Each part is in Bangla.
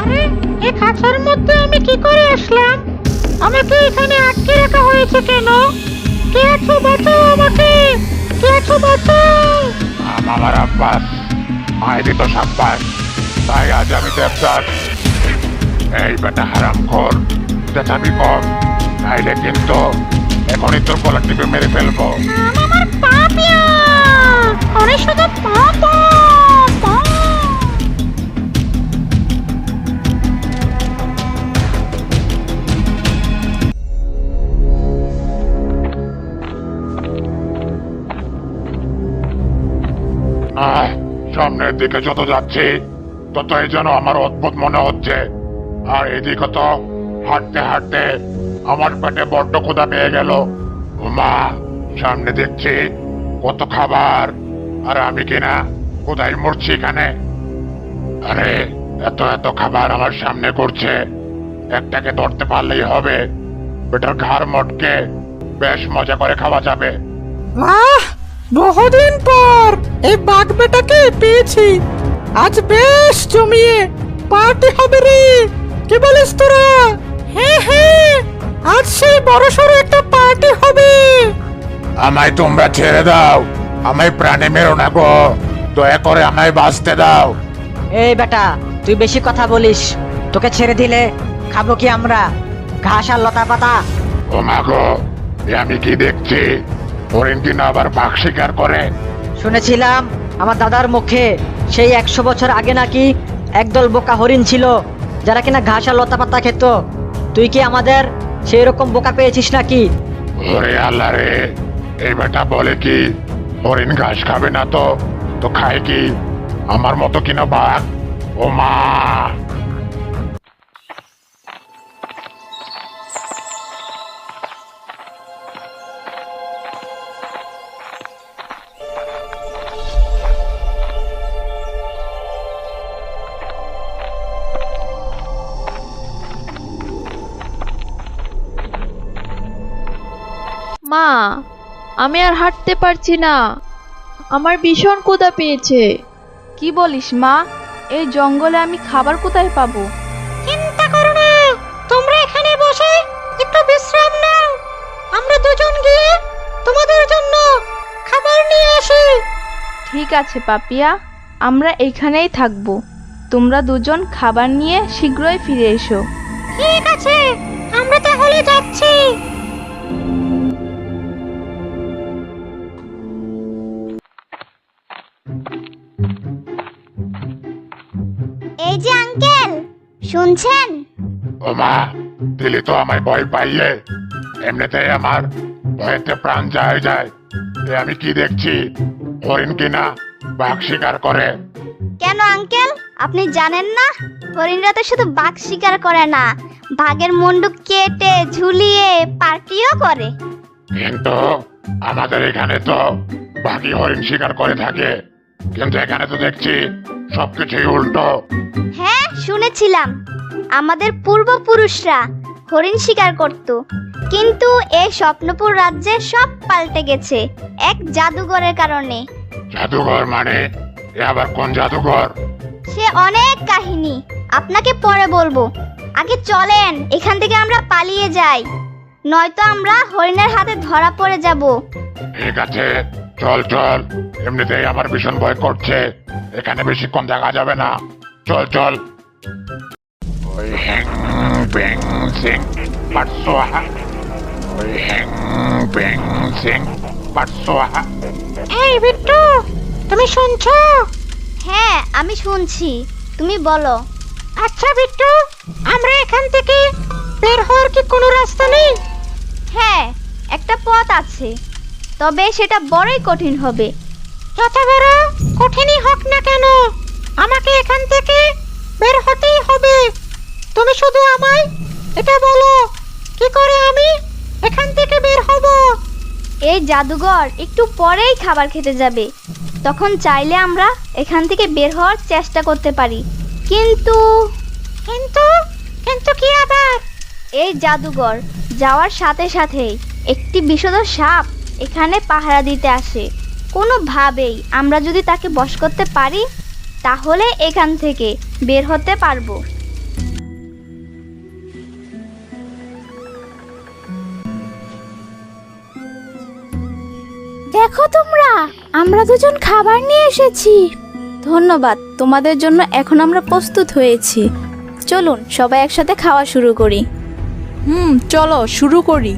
আরে এই খাঁচার মধ্যে আমি কি করে আসলাম? আমাকে এখানে আটকে রাখা হয়েছে কেন? কে আছো বাঁচাও আমাকে! কে আছো বাঁচাও! আমার আব্বাস। মায়ের দিত সাব্বাস। তাই আজ আমি দেবদাস এই বেটা হারাম কর চেঁচাবি কম। নাইলে কিন্তু এখনই তোর গলা টিপে মেরে ফেলব। আমার শুধু পা সামনের দিকে যত যাচ্ছি ততই যেন আমার অদ্ভুত মনে হচ্ছে। আর এদিকে তো হাঁটতে হাঁটতে আমার পেটে বড্ড ক্ষুধা পেয়ে গেল। মা সামনে দেখছি কত খাবার। আর আমি কিনা? কোথায় মরছি এখানে? আরে, এত এত খাবার আমার সামনে করছে একটাকে ধরতে পারলেই হবে। বেটার ঘাড় মটকে বেশ মজা করে খাওয়া যাবে। আহ, বহুদিন পর এই বাঘ বেটাকে পেয়েছি। আজ বেশ জমিয়ে পার্টি হবে রে। কি বলিস তোরা? হ্যাঁ হ্যাঁ আজ সেই বড় সড়ো একটা পার্টি হবে। আমায় তোমরা ছেড়ে দাও। আমায় প্রাণে মেরো না গো। দয়া করে আমায় বাঁচতে দাও। এই বেটা তুই বেশি কথা বলিস। তোকে ছেড়ে দিলে খাব কি আমরা? ঘাস আর লতা পাতা? ও মা গো এ আমি কি দেখছি? হরিণ কিনা আবার বাঘ শিকার করে? শুনেছিলাম আমার দাদার মুখে সেই একশো বছর আগে নাকি একদল বোকা হরিণ ছিল যারা কিনা ঘাস আর লতা পাতা খেত। তুই কি আমাদের সেই রকম বোকা পেয়েছিস নাকি? ওরে আল্লাহ রে, এই বেটা বলে কি, হরিণ ঘাস খাবে না তো? তো খায় কি? আমার মতো কিনা বাঘ? ও মা! মা আমি আর হাঁটতে পারছি না। আমার ভীষণ ক্ষুধা পেয়েছে। কি বলিস মা? এই জঙ্গলে আমি খাবার কোথায় পাবো? চিন্তা করো না তোমরা এখানে বসে একটু বিশ্রাম নাও। আমরা দুজন গিয়ে তোমাদের জন্য খাবার নিয়ে আসি। ঠিক আছে পাপিয়া আমরা এইখানেই থাকব। তোমরা দুজন খাবার নিয়ে শীঘ্রই ফিরে এসো। ঠিক আছে আমরা তাহলে যাচ্ছি। শুনছেন? ও মা দিলি তো আমায় ভয় পাইয়ে। এমনিতেই আমার ভয়েতে প্রাণ যায় যায়। এ আমি কি দেখছি? হরিণ কিনা বাঘ শিকার করে। কেন আঙ্কেল? আপনি জানেন না? হরিণরা তো শুধু বাঘ শিকার করে না বাঘের মুন্ডু কেটে ঝুলিয়ে পার্টিও করে। কিন্তু আমাদের এখানে তো বাকি হরিণ শিকার করে থাকে। কিন্তু এখানে তো দেখছি সবকিছুই উল্টো। হ্যাঁ শুনেছিলাম আমাদের পূর্বপুরুষরা হরিণ শিকার করত। কিন্তু এই স্বপ্নপুর রাজ্যে সব পাল্টে গেছে এক জাদুঘরের কারণে। জাদুঘর মানে? এ আবার কোন জাদুঘর? সে অনেক কাহিনী আপনাকে পরে বলব। আগে চলেন এখান থেকে আমরা পালিয়ে যাই। নয়তো আমরা হরিণের হাতে ধরা পড়ে যাব। ঠিক আছে চল চল। এমনিতেই আমার ভীষণ ভয় করছে। এখানে বেশিক্ষণ দেখা যাবে না। চল চল। হ্যাং ব্যাং সিং পাটসোহা ওই হ্যাং ব্যাং সিং পাটসোহা এই বিট্টু তুমি শুনছো? হ্যাঁ আমি শুনছি। তুমি বলো। আচ্ছা বিট্টু আমরা এখান থেকে বের হওয়ার কি কোনো রাস্তা নেই? হ্যাঁ একটা পথ আছে। তবে সেটা বড়ই কঠিন হবে। যত বড় কঠিনই হোক না কেন আমাকে এখান থেকে বের হতেই হবে। তুমি শুধু আমায়? এটা বলো কি করে আমি এখান থেকে বের হব? এই জাদুঘর একটু পরেই খাবার খেতে যাবে। তখন চাইলে আমরা এখান থেকে বের হওয়ার চেষ্টা করতে পারি। কিন্তু কিন্তু? কিন্তু কি আবার? এই জাদুঘর যাওয়ার সাথে সাথেই একটি বিষধ সাপ এখানে পাহারা দিতে আসে। কোনোভাবেই আমরা যদি তাকে বশ করতে পারি তাহলে এখান থেকে বের হতে পারব। দেখো তোমরা আমরা দুজন খাবার নিয়ে এসেছি। ধন্যবাদ তোমাদের জন্য এখন আমরা প্রস্তুত হয়েছি। চলুন সবাই একসাথে খাওয়া শুরু করি। হুম চলো শুরু করি।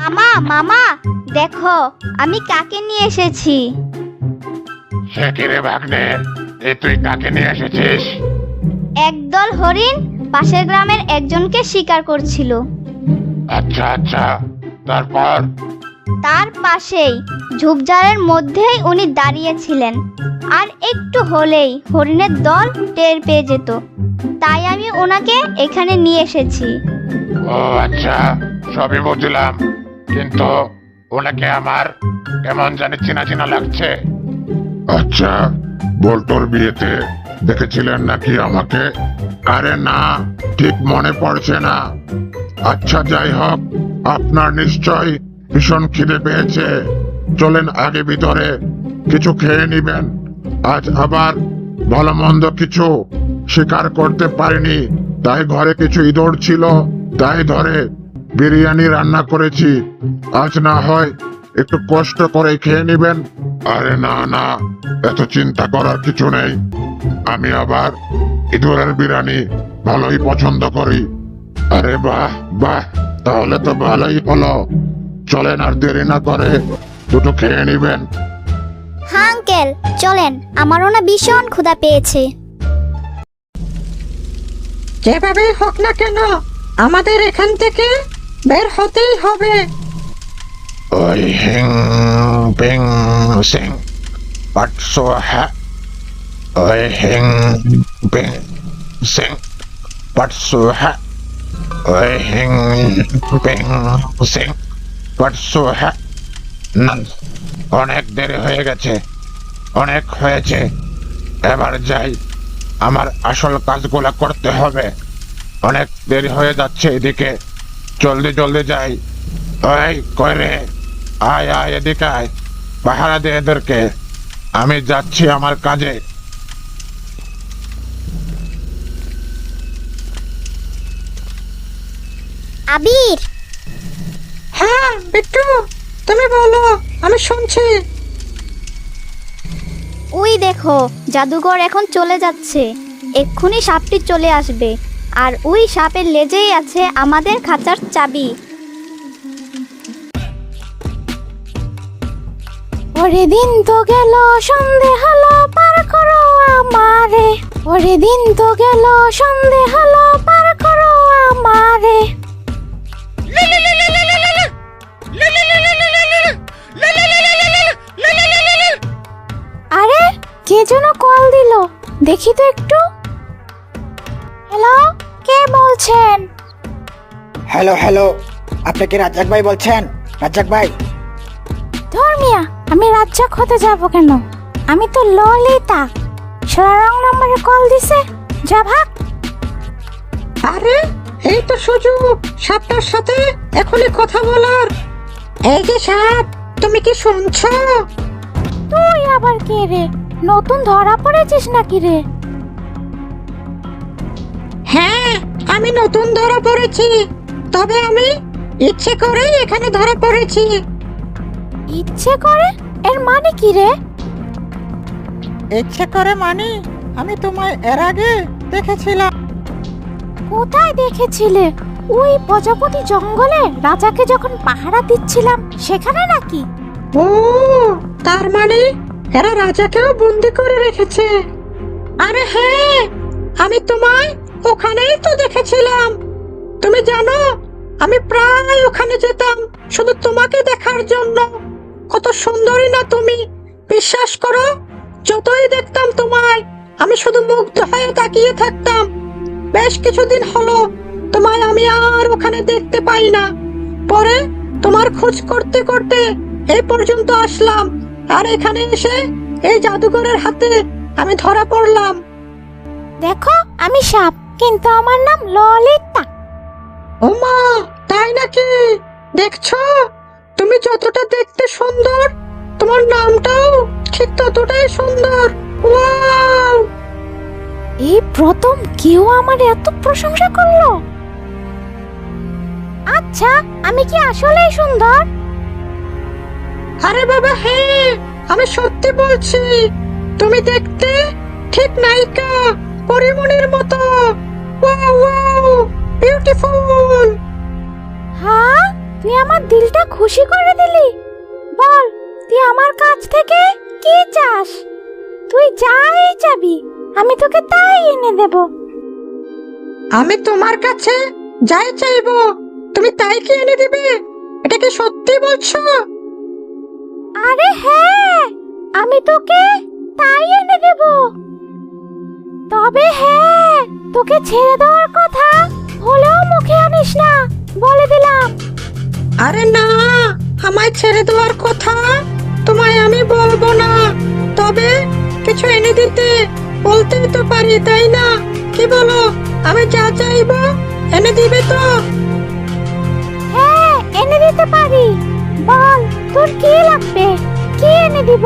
মামা মামা দেখো আমি কাকে নিয়ে এসেছি? সে কিরে ভাগ্নে? এ তুই কাকে নিয়ে এসেছিস? একদল হরিণ পাশের গ্রামের একজনকে শিকার করছিল। আচ্ছা আচ্ছা তারপর? তার পাশেই ঝোপঝাড়ের মধ্যেই উনি দাঁড়িয়েছিলেন। আর একটু হলেই হরিণের দল টের পেয়ে যেত। তাই আমি ওনাকে এখানে নিয়ে এসেছি। ও আচ্ছা সবই বুঝলাম। কিন্তু ওনাকে আমার কেমন জানি চেনা চেনা লাগছে। আচ্ছা বল্টুর বিয়েতে দেখেছিলেন নাকি আমাকে? আরে না, ঠিক মনে পড়ছে না। আচ্ছা যাই হোক, আপনার নিশ্চয় ভীষণ খিদে পেয়েছে। চলেন আগে ভিতরে, কিছু খেয়ে নিবেন। আজ আবার ভালো মন্দ কিছু শিকার করতে পারিনি। তাই ঘরে কিছু ইঁদুর ছিল, তাই ধরে বিরিয়ানি রান্না করেছি। আজ না হয় একটু কষ্ট করে খেয়ে নিবেন। আরে না না এত চিন্তা করার কিছু নেই। আমি আবার ইঁদুরের বিরিয়ানি ভালোই পছন্দ করি। আরে বাহ বাহ তাহলে তো ভালোই হলো। চলেন আর দেরি না করে দুটো খেয়ে নিবেন। হ্যাঁ আঙ্কেল চলেন। আমারও না ভীষণ ক্ষুধা পেয়েছে। যেভাবে হোক না কেন আমাদের এখান থেকে বের হতেই হবে। ওই হিং পিং সিং পাটসো হ্যাঁ ওই হিং পিং সিং পাটসো হ্যাঁ ওই হিং পিং সিং পাটসো হ্যাঁ না অনেক দেরি হয়ে গেছে। অনেক হয়েছে। এবার যাই। আমার আসল কাজগুলো করতে হবে। অনেক দেরি হয়ে যাচ্ছে এদিকে। জলদি জলদি যাই। ওই, কই রে? আয় আয় এদিকে আয়। পাহারা দে এদেরকে। আমি যাচ্ছি আমার কাজে। আবির। হ্যাঁ বিট্টু তুমি বলো আমি শুনছি। ওই দেখো জাদুঘর এখন চলে যাচ্ছে। এক্ষুনি সাপটি চলে আসবে। আর ওই সাপের লেজেই আছে আমাদের খাঁচার চাবি। ওরে দিন তো গেল সন্ধে হলো পার করো আমারে। ওরে দিন তো গেল সন্ধে হলো পার করো আমারে। আরে কে যেন কল দিল? দেখি তো একটু। হ্যালো কে বলছেন? হ্যালো হ্যালো আপনি কি রাজ্জাক ভাই বলছেন? রাজ্জাক ভাই। ধর্মিয়া আমি রাজ্জাক হতে যাব কেন? আমি তো ললিতা। সারা রং নম্বরে কল দিছে। যা ভাগ। আরে এই তো সুযোগ সাপটার সাথে এখনই কথা বলার। এই যে সাপ তুমি কি শুনছো? তুই আবার কে রে? নতুন ধরা পড়েছিস নাকি রে? হ্যাঁ আমি নতুন ধরা পড়েছি। তবে আমি ইচ্ছে করেই এখানে ধরা পড়েছি। ইচ্ছে করে? এর মানে কি রে? ইচ্ছে করে মানে আমি তোমায় এর আগে দেখেছিলাম। কোথায় দেখেছিলে? ওই প্রজাপতি জঙ্গলে রাজাকে যখন পাহারা দিচ্ছিলাম সেখানে নাকি? ও তার মানে এরা রাজাকেও বন্দি করে রেখেছে। আরে হ্যাঁ আমি তোমায় ওখানেই তো দেখেছিলাম। তুমি জানো আমি প্রায় ওখানে যেতাম শুধু তোমাকে দেখার জন্য। কত সুন্দরী না তুমি। বিশ্বাস করো যতই দেখতাম তোমায় আমি শুধু মুগ্ধ হয়ে তাকিয়ে থাকতাম। বেশ কিছুদিন হলো তোমায় আমি আর ওখানে দেখতে পাই না। পরে তোমার খোঁজ করতে করতে এই পর্যন্ত আসলাম আর এখানে এসে এই জাদুঘরের হাতে আমি ধরা পড়লাম। দেখো আমি সাপ কিন্তু আমার নাম ললিতা। ওমা তাই নাকি? দেখছ? তুমি যতটা দেখতে সুন্দর তোমার নামটাও ঠিক ততটাই সুন্দর। ওয়াও! এই প্রথম কেউ আমার এত প্রশংসা করল? আচ্ছা আমি কি আসলেই সুন্দর? আরে বাবা হ্যাঁ আমি সত্যি বলছি তুমি দেখতে ঠিক নায়িকা পরিমণির মতো। ওয়াও ওয়াও বিউটিফুল হ্যাঁ? তুই আমার দিলটা খুশি করে দিলি? বল তুই আমার কাছ থেকে কি চাস? তুই যাই চাবি আমি তোকে তাই এনে দেব। আমি তোমার কাছে যাই চাইব তুমি তাই কি এনে দিবে? এটা কি সত্যি বলছো? আরে হ্যাঁ আমি তোকে তাই এনে দেব। তবে হ্যাঁ তোকে ছেড়ে দেওয়ার কথা হলেও মুখে আনিস না বলে দিলাম। আরে না, আমায় ছেড়ে দেওয়ার কথা? তোমায় আমি বলব না। তবে কিছু এনে দিতে, বলতেই তো পারি, তাই না? কি বলো, আমি যা চাইব, এনে দিবে তো? হ্যাঁ এনে দিতে পারি। বল, তোর কি লাগবে? কি এনে দিব?